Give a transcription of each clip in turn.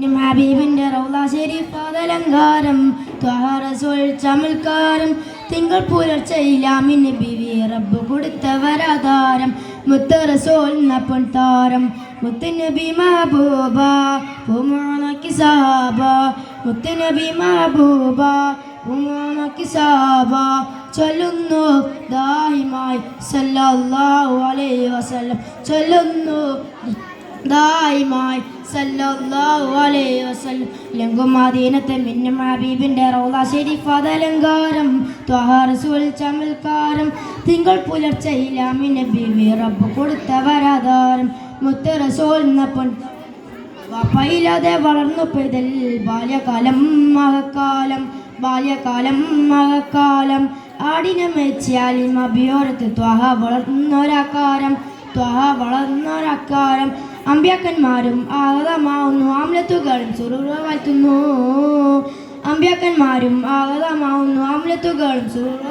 ഹബീബിന്റെ റൗള ഷെരീഫ് അതലങ്കാരം ത്വഹറസോൾ ചമൽക്കാരം തിങ്കൾ പുലർച്ചയിലാമിന് ബിവി റബ്ബ് കൊടുത്തവരാധാരം മുത്ത റസോൾ നപ്പൊൻ താരം മുത്തുനബി മഹബൂബ പൂമാനക്കി സാബ മുത്തുനബി മഹബൂബ പൂമാനക്കി സാബ ചൊല്ലുന്നു ദാഹിമായി സല്ലല്ലാഹു അലൈഹി വസല്ലം ചൊല്ലുന്നു ദായിമായി സല്ലല്ലാഹു അലൈഹി വസല്ലം. ലങ്കും മദീനത്തെ മിന്നും ഹബീബിന്റെ റൗള ഷെരീഫ് അതലങ്കാരം ത്വഹ റസൂൽ ചമൽക്കാരം. തിങ്കൾ പുലർച്ചയിലാമിനെ ബിവി റബ്ബ് കൊടുത്ത വരാധാരം മുത്ത റസൂൽ നപ്പൻ വാപ്പയില്ലാതെ വളർന്നു പെയ്തൽ ബാല്യകാലം മഹക്കാലം ബാല്യകാലം മഹക്കാലം. ആടിനെ മെച്ചിയാലിം അഭിയോരത്ത് ത്വഹ വളർന്നൊരാക്കാരം. ത്വഹ വളർന്നൊരാക്കാരം. അമ്പ്യാക്കന്മാരും ആഗതമാവുന്നു ആംലത്തുകളും സുറുറ അമ്പ്യാക്കന്മാരും ആഗതമാവുന്നു ആംലത്തുകളും സുറുറ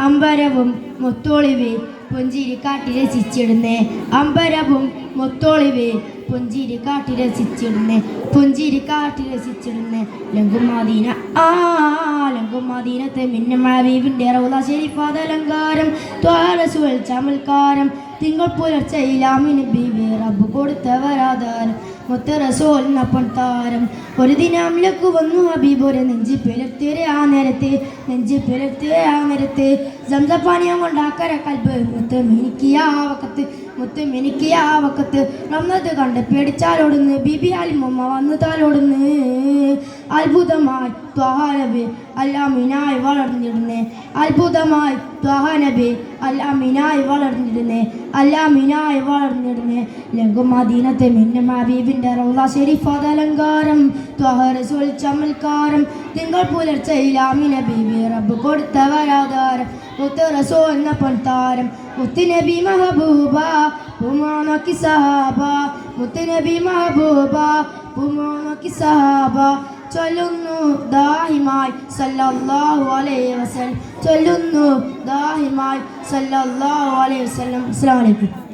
അമ്പരവും മൊത്തോളിവേ പുഞ്ചിരി കാട്ടി രസിച്ചിടുന്നേ. അമ്പരവും മൊത്തോളിവേ പുഞ്ചിരി കാട്ടി രസിച്ചിടുന്നേ. പുഞ്ചിരി കാട്ടി രസിച്ചിടുന്നേ ലങ്കുമാദീന ആ. ശരിഫാദലങ്കാരം ത്വാരസുവൽ ചമൽക്കാരം തിങ്കൾ ബീബി റബ്ബ് റസോൽ നപ്പൻ താരം. ഒരു ദിനാമിലേക്ക് വന്നു ഹബീബ് നെഞ്ചി പിലർത്തിയ ആ നേരത്തെ നെഞ്ചി പിലർത്തിയ ആ നേരത്തെ. സംസപ്പാനിയം കൊണ്ടാക്കര കൽബ് മുത്ത് മിനിക്കിയ ആ വക്കത്ത് മുത്ത് മിനിക്കിയ ആ വക്കത്ത്. റംനത്ത് കണ്ട് പേടിച്ചാലോടുന്ന് ബിബി അലിമമ്മ വന്നു താലോടുന്ന്. അത്ഭുതമായി ത്വഹാനബി അല്ലാമിനായി വളർന്നിരുന്നേ അത്ഭുതമായി ത്വഹാനബി അല്ലാമിനായി വളർന്നിരുന്നേ അല്ലാമിനായി വളർന്നിരുന്നേ ലഘുമദീനത്തെ മിന്നും ഹബീബിന്റെ റൗള ഷെരീഫ് അതലങ്കാരം ത്വഹറസുൽ ചമൽക്കാരം തിങ്കൾ പുലർച്ചയിലാമിന ബീബി റബ്ബ് കൊടുത്തവരാധാരം വരാധാരം റസൂൽ എന്ന പൊൻതാരം മുത്തുനബി മഹബൂബ ഉമാനക്കി സഹാബ മുത്തുനബി മഹബൂബ ഉമാനക്കി സഹാബ ചൊല്ലുന്നു ദാഹിമായി സല്ലല്ലാഹു അലൈഹി വസല്ലം. ചൊല്ലുന്നു ദാഹിമായി സല്ലല്ലാഹു അലൈഹി വസല്ലം. അസ്സലാമു അലൈക്കും.